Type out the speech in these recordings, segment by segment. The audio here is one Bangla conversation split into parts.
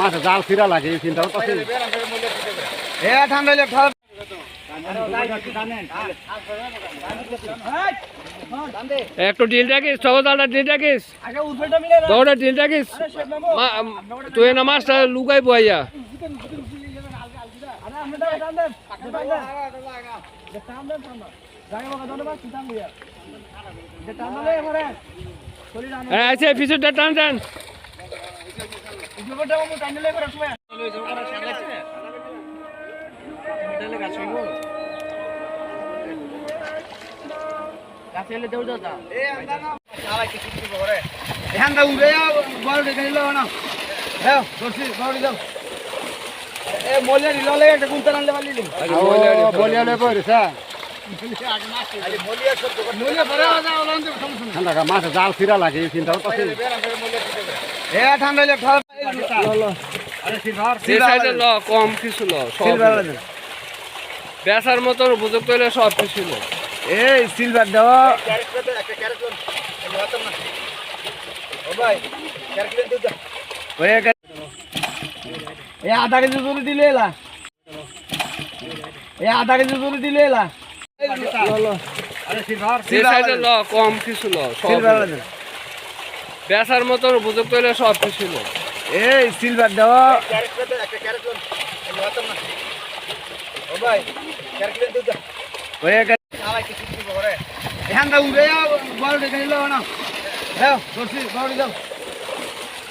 মাছে জাল ফিরা লাগে চিন্তা ঠান্ডা একটু ডিল সহজালটা ডিল আগে দৌড়া ডিল ডাকিস তুই না মাছটা লুকাই বইয়া আমরা দাও টান টান। ধ্যান দাও বড় দেখে নিলো না। হ্যাঁ বড় দাও মাছে জাল ফিরা লাগে চিন্তা কম কিছু ল সব বেচার মতন উপযুক্ত হলে সব কিছু এই সিলভার দেওয়া এ আধা কেজি জোরে দিলে এলা। এ আধা কেজি জোরে দিলে এলা। আরে সিলভার সে সাইডে ল কম কিছু মতন সব কিছু ল। এই সিলভার দেওয়া ওই এক- এখান বড় দেখে নিল না। হ্যাঁ বড় দাও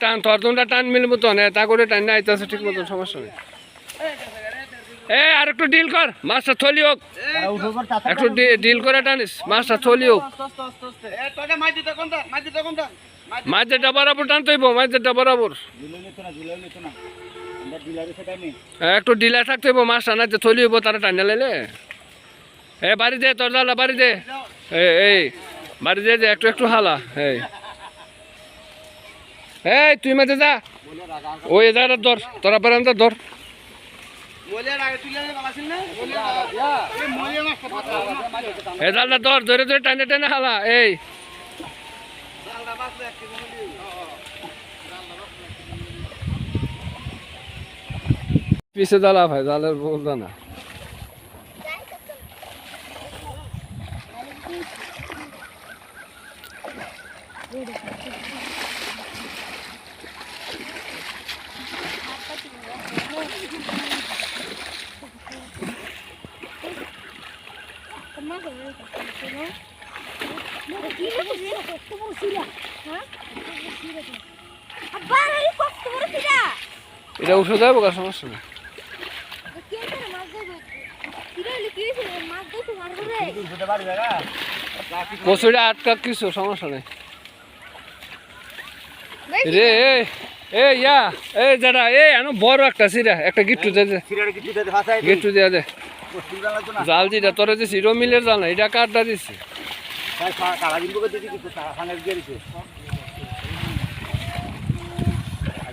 টান তোর তোমরা টান মিল মতন। তা করে টান না আইতাছে ঠিক মতন সমস্যা নেই। এ আর একটু ডিল কর মাছটা থলি হোক। একটু ডিল করে টানিস মাছটা থলি হোক। মাঝেটা বরাবর টানতে হইব মাঝেটা বরাবর। একটু ডিলা থাকতে হইব মাছটা না যে থলি হইব তারা টানিয়া লাইলে। এ বাড়ি দে তোর জালা বাড়ি দে। এই বাড়ি দে, একটু একটু হালা এই। এই, তুই মাঝে যা। ওই জায়গাটা ধর, তোরা বারান্দা ধর। মলিয়া আগে তুলে নে বালাছিল না মলিয়া এ মলিয়া মাছ পাতা এ ধর, ধরে ধরে টানে টানে হালা, এই। পিছে জ্বালা ভাই জালের বলতা না। আবার এই এটা উঠে যাব কার সমস্যা নেই। আটকা কিছু সমস্যা নেই। রে এ এ ইয়া এই যারা এ বড় একটা সিরা একটা গিট্টু দে গিট্টু দিয়ে দে। জাল দিটা তোরে যে সিরো মিলের জাল না এটা কাঠটা দিছে? কালা দিন বকে দিতে কিছু টাকা ফাঙ্গা দিয়ে দিতে আর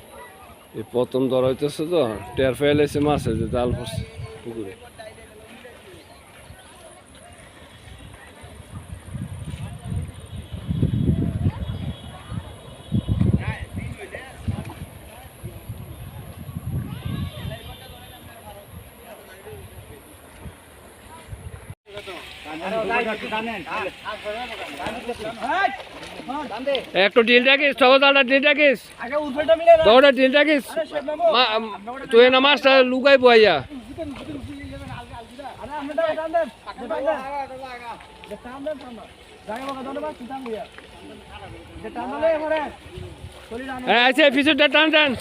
এই প্রথম ধরা হইতেছে তো টের ফেলেছে মাছে যে জাল পড়ছে পুকুরে। একটু ডিল ডাকিস সহজালটা ডিল ডাকিস দৌড়ে ডিল ডাকিস তুই না মাছটা লুকাই বইয়া আরে আমরা টান দেন টান দেন। টান দেন টান দেন জায়গা বাগা দন্ড বাস টান দিয়া যে টান দিলে এবারে চলি রান আছে পিছুটা টান টান